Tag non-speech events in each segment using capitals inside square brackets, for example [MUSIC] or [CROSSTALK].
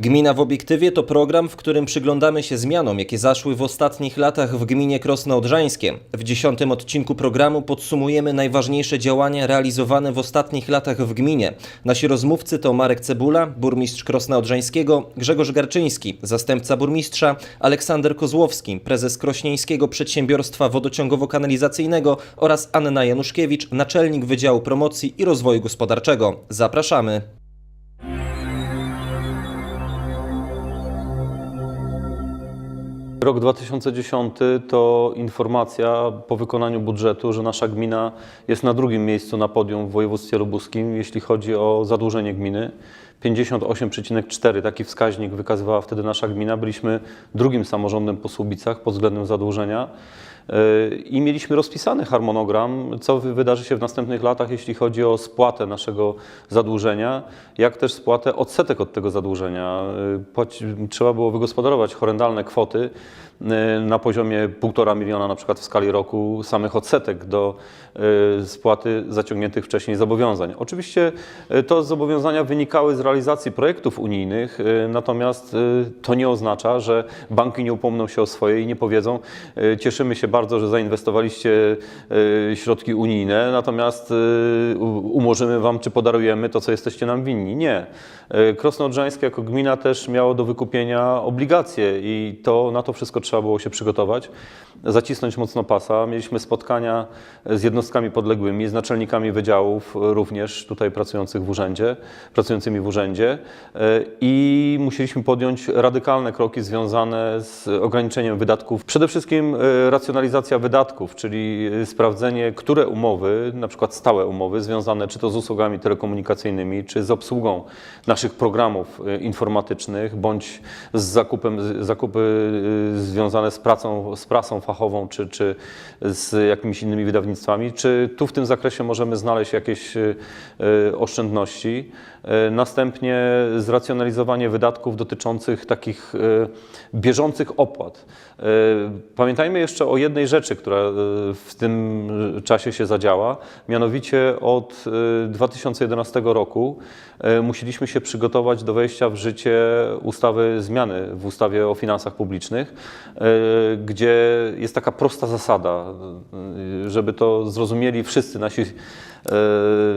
Gmina w obiektywie to program, w którym przyglądamy się zmianom, jakie zaszły w ostatnich latach w gminie Krosno Odrzańskie. W dziesiątym odcinku programu podsumujemy najważniejsze działania realizowane w ostatnich latach w gminie. Nasi rozmówcy to Marek Cebula, burmistrz Krosna Odrzańskiego, Grzegorz Garczyński, zastępca burmistrza, Aleksander Kozłowski, prezes Krośnieńskiego Przedsiębiorstwa Wodociągowo-Kanalizacyjnego oraz Anna Januszkiewicz, naczelnik Wydziału Promocji i Rozwoju Gospodarczego. Zapraszamy! Rok 2010 to informacja po wykonaniu budżetu, że nasza gmina jest na drugim miejscu na podium w województwie lubuskim, jeśli chodzi o zadłużenie gminy. 58,4 taki wskaźnik wykazywała wtedy nasza gmina. Byliśmy drugim samorządem po Słubicach pod względem zadłużenia. Yy, I mieliśmy rozpisany harmonogram, co wy- wydarzy się w następnych latach, jeśli chodzi o spłatę naszego zadłużenia, jak też spłatę odsetek od tego zadłużenia. Płaci- Trzeba było wygospodarować horrendalne kwoty na poziomie 1,5 miliona na przykład w skali roku samych odsetek do yy, spłaty zaciągniętych wcześniej zobowiązań. Oczywiście yy, to zobowiązania wynikały z realizacji projektów unijnych, natomiast to nie oznacza, że banki nie upomną się o swoje i nie powiedzą, cieszymy się bardzo, że zainwestowaliście środki unijne, natomiast umorzymy Wam, czy podarujemy to, co jesteście nam winni. Nie. Krosno jako gmina też miało do wykupienia obligacje i to, na to wszystko trzeba było się przygotować, zacisnąć mocno pasa. Mieliśmy spotkania z jednostkami podległymi, z naczelnikami wydziałów również tutaj pracujących w urzędzie, pracującymi w urzędzie yy, i musieliśmy podjąć radykalne kroki związane z ograniczeniem wydatków. Przede wszystkim yy, racjonalizacja wydatków, czyli yy, sprawdzenie, które umowy, na przykład stałe umowy związane czy to z usługami telekomunikacyjnymi, czy z obsługą naszych programów informatycznych, bądź z zakupem, zakupy związane z pracą, z prasą fachową, czy, czy z jakimiś innymi wydawnictwami, czy tu w tym zakresie możemy znaleźć jakieś yy, oszczędności. Yy, Następnie zracjonalizowanie wydatków dotyczących takich yy, bieżących opłat. Yy, Pamiętajmy jeszcze o jednej rzeczy, która w tym czasie się zadziała. Mianowicie od yy, 2011 roku musieliśmy się przygotować do wejścia w życie ustawy zmiany w ustawie o finansach publicznych, gdzie jest taka prosta zasada, żeby to zrozumieli wszyscy nasi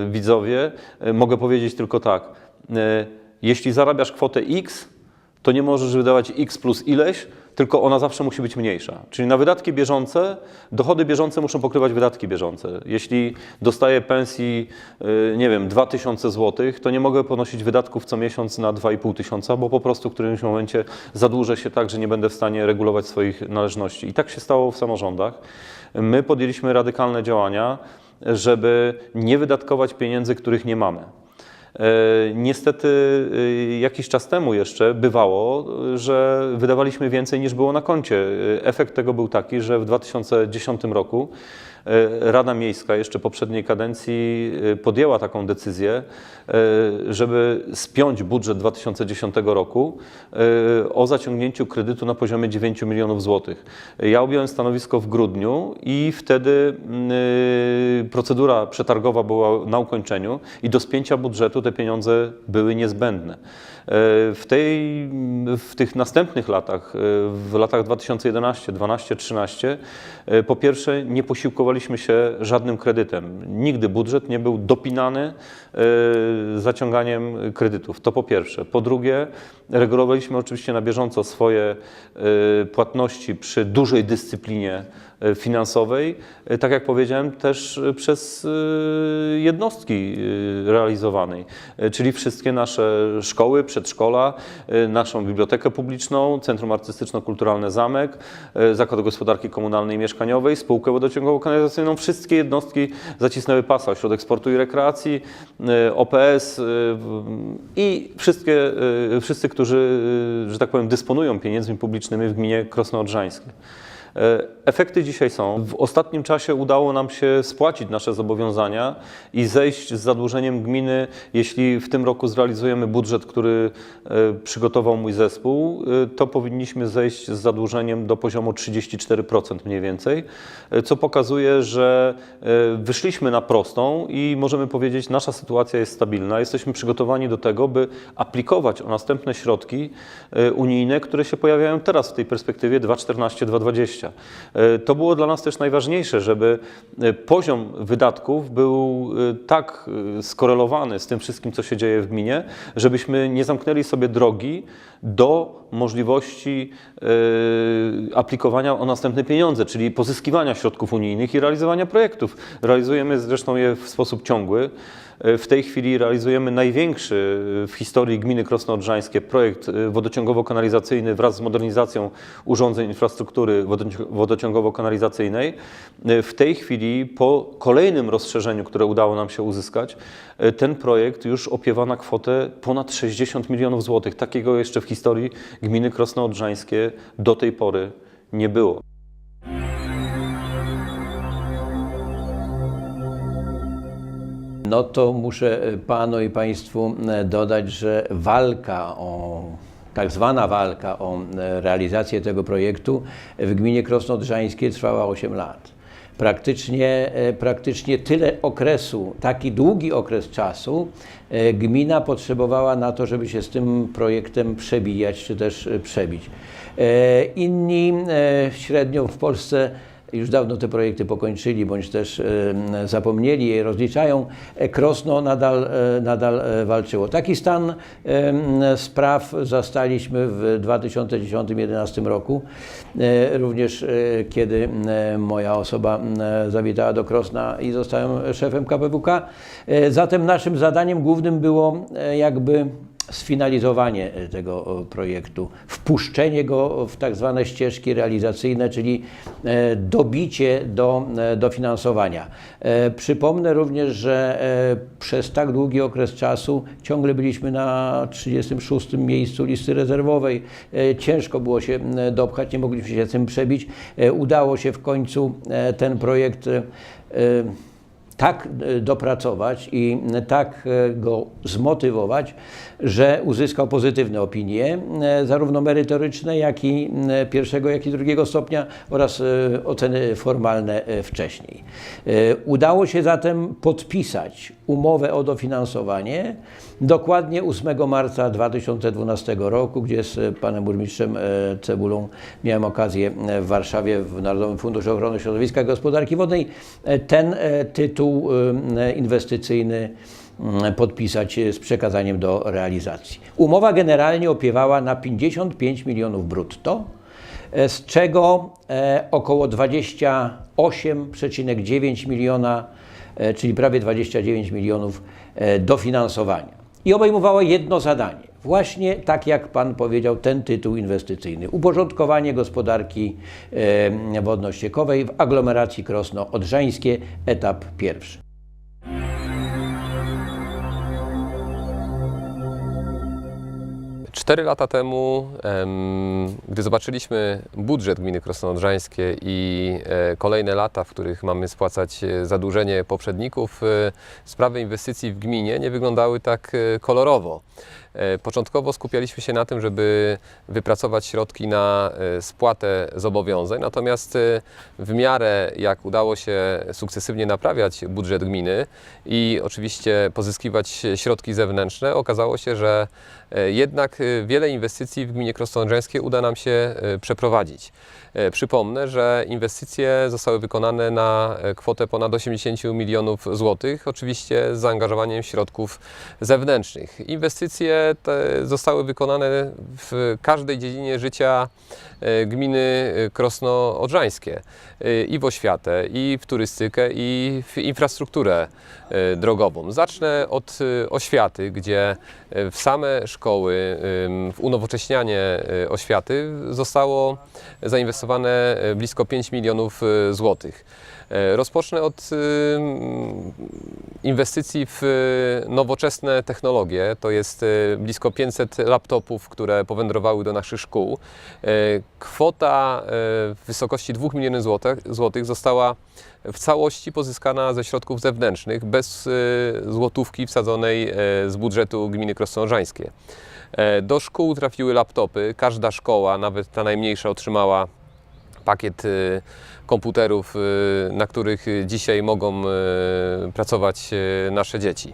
widzowie. Yy, Mogę powiedzieć tylko tak. Yy, Jeśli zarabiasz kwotę X, to nie możesz wydawać x plus ileś, tylko ona zawsze musi być mniejsza. Czyli na wydatki bieżące, dochody bieżące muszą pokrywać wydatki bieżące. Jeśli dostaję pensji, nie wiem, 2000 zł, to nie mogę ponosić wydatków co miesiąc na 2,5 tysiąca, bo po prostu w którymś momencie zadłużę się tak, że nie będę w stanie regulować swoich należności. I tak się stało w samorządach. My podjęliśmy radykalne działania, żeby nie wydatkować pieniędzy, których nie mamy. E, Niestety e, jakiś czas temu jeszcze bywało, że wydawaliśmy więcej niż było na koncie. E, Efekt tego był taki, że w 2010 roku Rada Miejska jeszcze poprzedniej kadencji e, podjęła taką decyzję, e, żeby spiąć budżet 2010 roku e, o zaciągnięciu kredytu na poziomie 9 milionów złotych. Ja objąłem stanowisko w grudniu i wtedy mm, procedura przetargowa była na ukończeniu i do spięcia budżetu te pieniądze były niezbędne. E, W, tej, w tych następnych latach, e, w latach 2011, 12, 13, e, po pierwsze nie posiłkowaliśmy się żadnym kredytem. Nigdy budżet nie był dopinany e, zaciąganiem kredytów. To po pierwsze. Po drugie, regulowaliśmy oczywiście na bieżąco swoje płatności przy dużej dyscyplinie finansowej, tak jak powiedziałem, też przez jednostki realizowanej, czyli wszystkie nasze szkoły, przedszkola, e, naszą bibliotekę publiczną, Centrum Artystyczno-Kulturalne Zamek, e, Zakład Gospodarki Komunalnej i Mieszkaniowej, Spółkę Wodociągowo-Kanalizacyjną. Wszystkie jednostki zacisnęły pasa, Ośrodek Sportu i Rekreacji, e, OPS i wszystkie, wszyscy, którzy, że tak powiem, dysponują pieniędzmi publicznymi w gminie Krosno Odrzańskie. E, Efekty dzisiaj są. W ostatnim czasie udało nam się spłacić nasze zobowiązania i zejść z zadłużeniem gminy. Jeśli w tym roku zrealizujemy budżet, który e, przygotował mój zespół, e, to powinniśmy zejść z zadłużeniem do poziomu 34% mniej więcej, e, co pokazuje, że e, wyszliśmy na prostą i możemy powiedzieć, nasza sytuacja jest stabilna. Jesteśmy przygotowani do tego, by aplikować o następne środki e, unijne, które się pojawiają teraz w tej perspektywie 2014-2020. E, To było dla nas też najważniejsze, żeby e, poziom wydatków był e, tak skorelowany z tym wszystkim, co się dzieje w gminie, żebyśmy nie zamknęli sobie drogi do możliwości aplikowania o następne pieniądze, czyli pozyskiwania środków unijnych i realizowania projektów. Realizujemy zresztą je w sposób ciągły. W tej chwili realizujemy największy w historii gminy Krosno Odrzańskie projekt wodociągowo-kanalizacyjny wraz z modernizacją urządzeń infrastruktury wodoci- wodociągowo-kanalizacyjnej. E, W tej chwili po kolejnym rozszerzeniu, które udało nam się uzyskać, e, ten projekt już opiewa na kwotę ponad 60 milionów złotych. Takiego jeszcze w historii gminy Krosno Odrzańskie do tej pory nie było. No to muszę e, panu i państwu dodać, że walka o tak zwana walka o e, realizację tego projektu w gminie Krosno Odrzańskie trwała 8 lat. Praktycznie, e, praktycznie tyle okresu, taki długi okres czasu e, gmina potrzebowała na to, żeby się z tym projektem przebijać, czy też przebić. Inni średnio w Polsce już dawno te projekty pokończyli, bądź też e, zapomnieli je, rozliczają. E, Krosno nadal, e, nadal walczyło. Taki stan spraw zastaliśmy w 2010-2011 roku, również kiedy moja osoba zawitała do Krosna i zostałem szefem KPWK. Zatem naszym zadaniem głównym było jakby sfinalizowanie e, tego projektu, wpuszczenie go w tak zwane ścieżki realizacyjne, czyli e, dobicie do e, dofinansowania. Przypomnę również, że przez tak długi okres czasu ciągle byliśmy na 36 miejscu listy rezerwowej. Ciężko było się dopchać, nie mogliśmy się tym przebić. Udało się w końcu ten projekt tak e, dopracować i tak e, go zmotywować, że uzyskał pozytywne opinie, e, zarówno merytoryczne, jak i e, pierwszego, jak i drugiego stopnia oraz e, oceny formalne e, wcześniej. E, Udało się zatem podpisać umowę o dofinansowanie dokładnie 8 marca 2012 roku, gdzie z panem burmistrzem e, Cebulą miałem okazję e, w Warszawie w Narodowym Funduszu Ochrony Środowiska i Gospodarki Wodnej e, ten tytuł inwestycyjny podpisać z przekazaniem do realizacji. Umowa generalnie opiewała na 55 milionów brutto, z czego około 28,9 miliona, czyli prawie 29 milionów dofinansowania. I obejmowała jedno zadanie. Właśnie tak jak Pan powiedział, ten tytuł inwestycyjny. Uporządkowanie gospodarki wodno-ściekowej w aglomeracji Krosno-Odrzańskie, etap pierwszy. Cztery lata temu, em, gdy zobaczyliśmy budżet gminy Krosno-Odrzańskie i e, kolejne lata, w których mamy spłacać e, zadłużenie poprzedników, e, sprawy inwestycji w gminie nie wyglądały tak kolorowo. Początkowo skupialiśmy się na tym, żeby wypracować środki na spłatę zobowiązań, natomiast w miarę jak udało się sukcesywnie naprawiać budżet gminy i oczywiście pozyskiwać środki zewnętrzne, okazało się, że jednak e, wiele inwestycji w gminie Krosno-Odrzańskie uda nam się e, przeprowadzić. E, Przypomnę, że inwestycje zostały wykonane na e, kwotę ponad 80 milionów złotych, oczywiście z zaangażowaniem środków zewnętrznych. Inwestycje te zostały wykonane w każdej dziedzinie życia e, gminy e, Krosno-Odrzańskie E, i w oświatę, i w turystykę, i w infrastrukturę e, drogową. Zacznę od e, oświaty, gdzie e, w same szkoły, ym, w unowocześnianie e, oświaty zostało zainwestowane e, blisko 5 milionów e, złotych. E, Rozpocznę od ym, inwestycji w e, nowoczesne technologie. To jest e, blisko 500 laptopów, które powędrowały do naszych szkół. E, Kwota e, w wysokości 2 milionów złotych, została w całości pozyskana ze środków zewnętrznych, bez złotówki wsadzonej z budżetu gminy Krosno-Odrzańskie. E, Do szkół trafiły laptopy. Każda szkoła, nawet ta najmniejsza, otrzymała pakiet y, komputerów, y, na których y, dzisiaj mogą pracować nasze dzieci.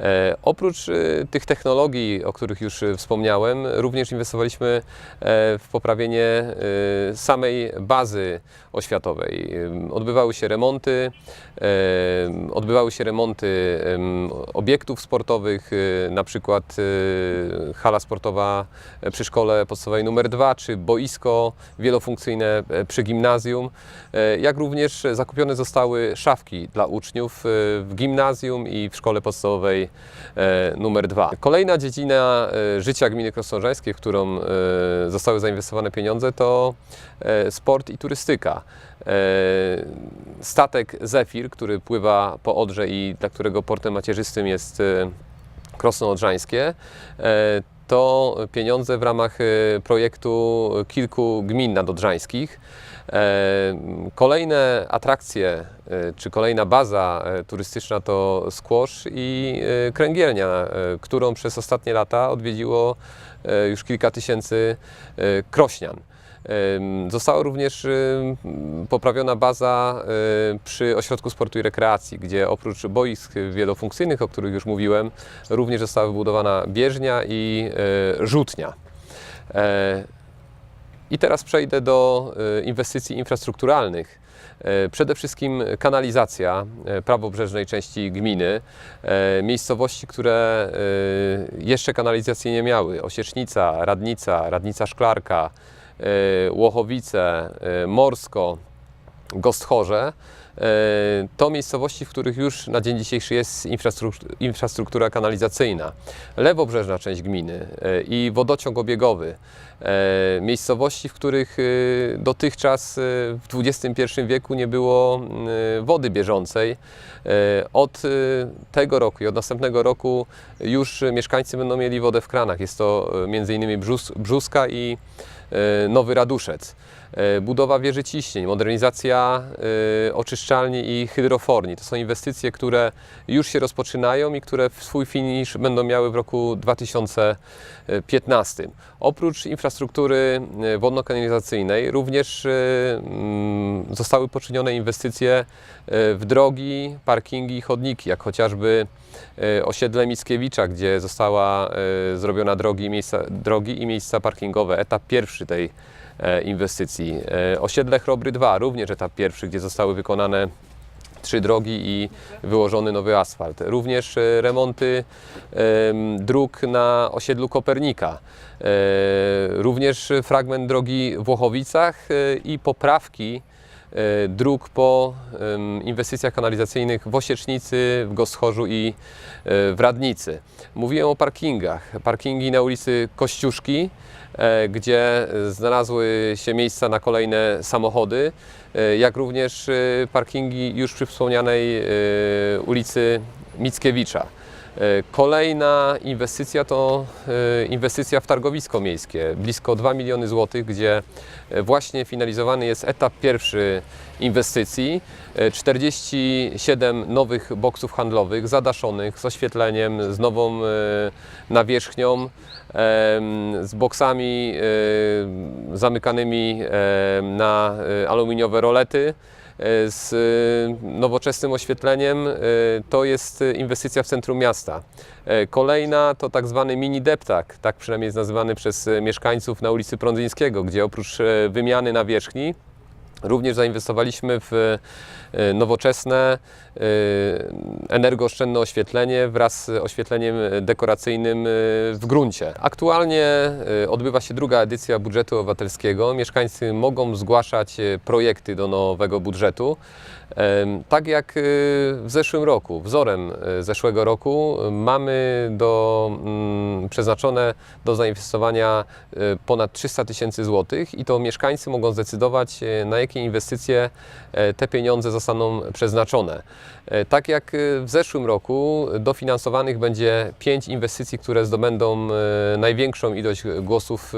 E, Oprócz y, tych technologii, o których już y, wspomniałem, również inwestowaliśmy e, w poprawienie samej bazy oświatowej. Odbywały się remonty, e, odbywały się remonty em, obiektów sportowych, na przykład hala sportowa przy szkole podstawowej numer 2, czy boisko wielofunkcyjne e, przy gimnazjum, e, jak również zakupione zostały szafki dla uczniów e, w gimnazjum i w szkole podstawowej e, numer 2. Kolejna dziedzina e, życia gminy Krosnożańskiej, w którą e, zostały zainwestowane pieniądze, to e, sport i turystyka. E, Statek Zefir, który pływa po Odrze i dla którego portem macierzystym jest e, Krosno Odrzańskie, e, to pieniądze w ramach e, projektu kilku gmin nadodrzańskich. E, Kolejne atrakcje, e, czy kolejna baza e, turystyczna to Skłosz i Kręgielnia, którą przez ostatnie lata odwiedziło już kilka tysięcy krośnian. Została również poprawiona baza e, przy Ośrodku Sportu i Rekreacji, gdzie oprócz boisk wielofunkcyjnych, o których już mówiłem, również została wybudowana bieżnia i e, rzutnia. E, I teraz przejdę do e, inwestycji infrastrukturalnych. E, Przede wszystkim kanalizacja e, prawobrzeżnej części gminy, e, miejscowości, które e, jeszcze kanalizacji nie miały, Osiecznica, Radnica, Radnica Szklarka, e, Łochowice, e, Morsko, Gosthorze. E, To miejscowości, w których już na dzień dzisiejszy jest infrastruktura, kanalizacyjna. Lewobrzeżna część gminy i wodociąg obiegowy. Miejscowości, w których dotychczas w XXI wieku nie było wody bieżącej. Od tego roku i od następnego roku już mieszkańcy będą mieli wodę w kranach. Jest to m.in. Brzus, Brzuska i Nowy Raduszec. E, Budowa wieży ciśnień, modernizacja e, oczyszczalni i hydroforni. To są inwestycje, które już się rozpoczynają i które swój finisz będą miały w roku 2015. Oprócz infrastruktury e, wodno-kanalizacyjnej również e, mm, zostały poczynione inwestycje e, w drogi, parkingi i chodniki, jak chociażby e, osiedle Mickiewicza, gdzie została e, zrobiona drogi, i miejsca, drogi i miejsca parkingowe. Etap pierwszy tej e, inwestycji. E, Osiedle Chrobry 2, również etap pierwszy, gdzie zostały wykonane trzy drogi i wyłożony nowy asfalt. Również e, remonty em, dróg na osiedlu Kopernika. Również fragment drogi w Włochowicach i poprawki dróg po inwestycjach kanalizacyjnych w Osiecznicy, w Goschorzu i e, w Radnicy. Mówiłem o parkingach. Parkingi na ulicy Kościuszki, e, gdzie znalazły się miejsca na kolejne samochody, e, jak również e, parkingi już przy wspomnianej e, ulicy Mickiewicza. E, Kolejna inwestycja to e, inwestycja w targowisko miejskie, blisko 2 miliony złotych, gdzie e, właśnie finalizowany jest etap pierwszy inwestycji. E, 47 nowych boksów handlowych zadaszonych z oświetleniem, z nową nawierzchnią, z boksami zamykanymi na aluminiowe rolety z e, nowoczesnym oświetleniem. e, To jest e, inwestycja w centrum miasta. E, Kolejna to tak zwany mini deptak, tak przynajmniej jest nazywany przez e, mieszkańców na ulicy Prądzyńskiego, gdzie oprócz e, wymiany nawierzchni Również zainwestowaliśmy w e, nowoczesne, e, energooszczędne oświetlenie wraz z oświetleniem dekoracyjnym e, w gruncie. Aktualnie odbywa się druga edycja budżetu obywatelskiego. Mieszkańcy mogą zgłaszać projekty do nowego budżetu. Tak jak w zeszłym roku, wzorem zeszłego roku, mamy do, mm, przeznaczone do zainwestowania ponad 300 tysięcy złotych i to mieszkańcy mogą zdecydować, na jakie jakie inwestycje e, te pieniądze zostaną przeznaczone. E, Tak jak e, w zeszłym roku dofinansowanych będzie pięć inwestycji, które zdobędą największą ilość głosów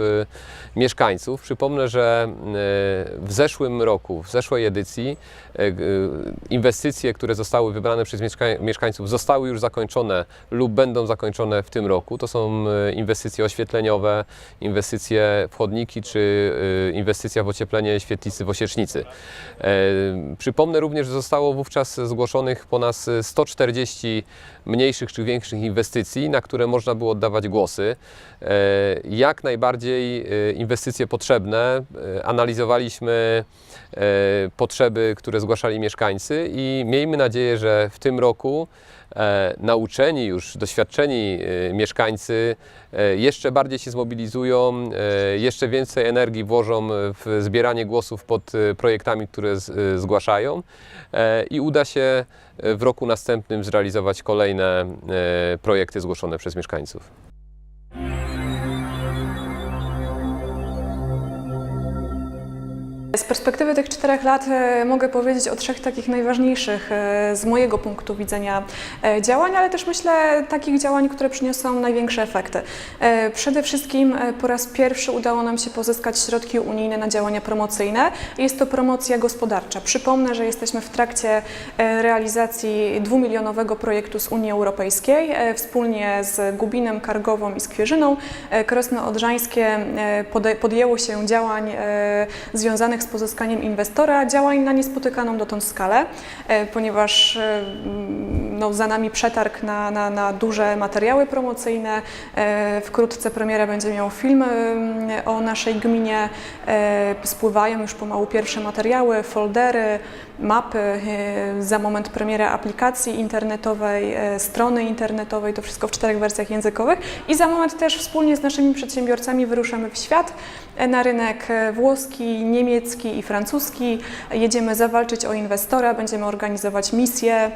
mieszkańców. Przypomnę, że w zeszłym roku, w zeszłej edycji inwestycje, które zostały wybrane przez mieszka- mieszkańców zostały już zakończone lub będą zakończone w tym roku. To są inwestycje oświetleniowe, inwestycje w chodniki czy inwestycja w ocieplenie świetlicy w Osiecznicy. E, Przypomnę również, że zostało wówczas zgłoszonych ponad 140 mniejszych czy większych inwestycji, na które można było oddawać głosy. E, Jak najbardziej e, inwestycje potrzebne. Analizowaliśmy potrzeby, które zgłaszali mieszkańcy i miejmy nadzieję, że w tym roku nauczeni już, doświadczeni e, mieszkańcy e, jeszcze bardziej się zmobilizują, e, jeszcze więcej energii włożą w zbieranie głosów pod e, projektami, które e, zgłaszają e, i uda się e, w roku następnym zrealizować kolejne e, projekty zgłoszone przez mieszkańców. Perspektywy tych czterech lat e, mogę powiedzieć o trzech takich najważniejszych e, z mojego punktu widzenia e, działań, ale też myślę takich działań, które przyniosą największe efekty. Przede wszystkim po raz pierwszy udało nam się pozyskać środki unijne na działania promocyjne. Jest to promocja gospodarcza. Przypomnę, że jesteśmy w trakcie realizacji dwumilionowego projektu z Unii Europejskiej wspólnie z Gubinem, Kargową i Skwierzyną. Krosno Odrzańskie podjęło się działań związanych z pozyskaniem inwestora, działań na niespotykaną dotąd skalę, e, ponieważ e, no, za nami przetarg na, na, na duże materiały promocyjne. E, Wkrótce premiera będzie miał film e, o naszej gminie. E, Spływają już pomału pierwsze materiały, foldery, mapy. Za moment premiera aplikacji internetowej, strony internetowej, to wszystko w czterech wersjach językowych. I za moment też wspólnie z naszymi przedsiębiorcami wyruszamy w świat na rynek włoski, niemiecki i francuski. Jedziemy zawalczyć o inwestora, będziemy organizować misje,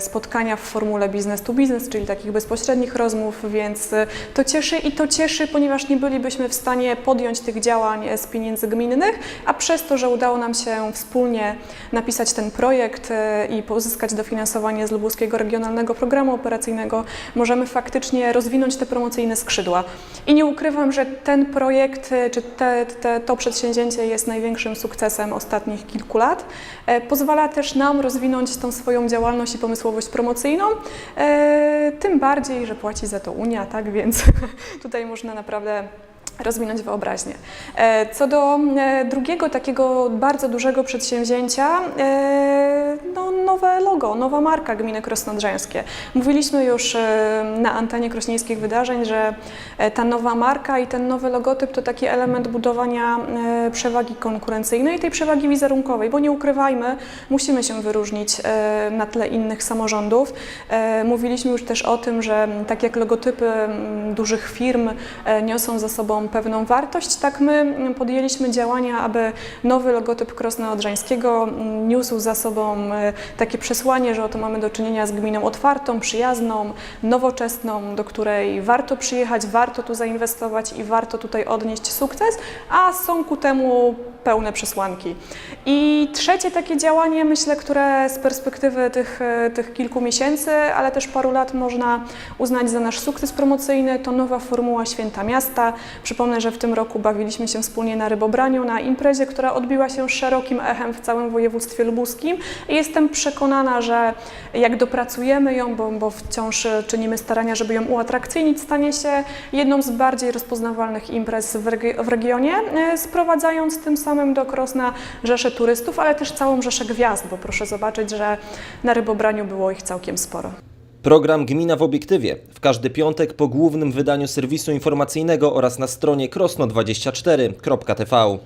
spotkania w formule business to business, czyli takich bezpośrednich rozmów, więc e, to cieszy i to cieszy, ponieważ nie bylibyśmy w stanie podjąć tych działań e, z pieniędzy gminnych, a przez to, że udało nam się wspólnie napisać ten projekt e, i pozyskać dofinansowanie z Lubuskiego Regionalnego Programu Operacyjnego, możemy faktycznie rozwinąć te promocyjne skrzydła. I nie ukrywam, że ten projekt, e, czy te, te, to przedsięwzięcie jest największym sukcesem ostatnich kilku lat. E, Pozwala też nam rozwinąć tą swoją działalność i pomysłowość promocyjną, e, tym bardziej, że płaci za to Unia, tak więc [LAUGHS] tutaj można naprawdę rozwinąć wyobraźnię. E, Co do e, drugiego takiego bardzo dużego przedsięwzięcia, no, nowe logo, nowa marka Gminy Krosnodrzańskie. Mówiliśmy już e, na antenie krośnieńskich wydarzeń, że e, ta nowa marka i ten nowy logotyp to taki element budowania e, przewagi konkurencyjnej, tej przewagi wizerunkowej, bo nie ukrywajmy, musimy się wyróżnić e, na tle innych samorządów. Mówiliśmy już też o tym, że tak jak logotypy dużych firm niosą za sobą pewną wartość, tak my podjęliśmy działania, aby nowy logotyp Krosna Odrzańskiego mm, niósł za sobą takie przesłanie, że oto mamy do czynienia z gminą otwartą, przyjazną, nowoczesną, do której warto przyjechać, warto tu zainwestować i warto tutaj odnieść sukces, a są ku temu pełne przesłanki. I trzecie takie działanie, myślę, które z perspektywy tych, tych kilku miesięcy, ale też paru lat można uznać za nasz sukces promocyjny, to nowa formuła Święta Miasta. Przypomnę, że w tym roku bawiliśmy się wspólnie na rybobraniu, na imprezie, która odbiła się szerokim echem w całym województwie lubuskim i jestem przekonana, że jak dopracujemy ją, bo, bo wciąż e, czynimy starania, żeby ją uatrakcyjnić, stanie się jedną z bardziej rozpoznawalnych imprez w, regi- w regionie, e, sprowadzając tym samym do Krosna rzesze turystów, ale też całą rzeszę gwiazd, bo proszę zobaczyć, że na rybobraniu było ich całkiem sporo. Program Gmina w obiektywie w każdy piątek po głównym wydaniu serwisu informacyjnego oraz na stronie krosno24.tv.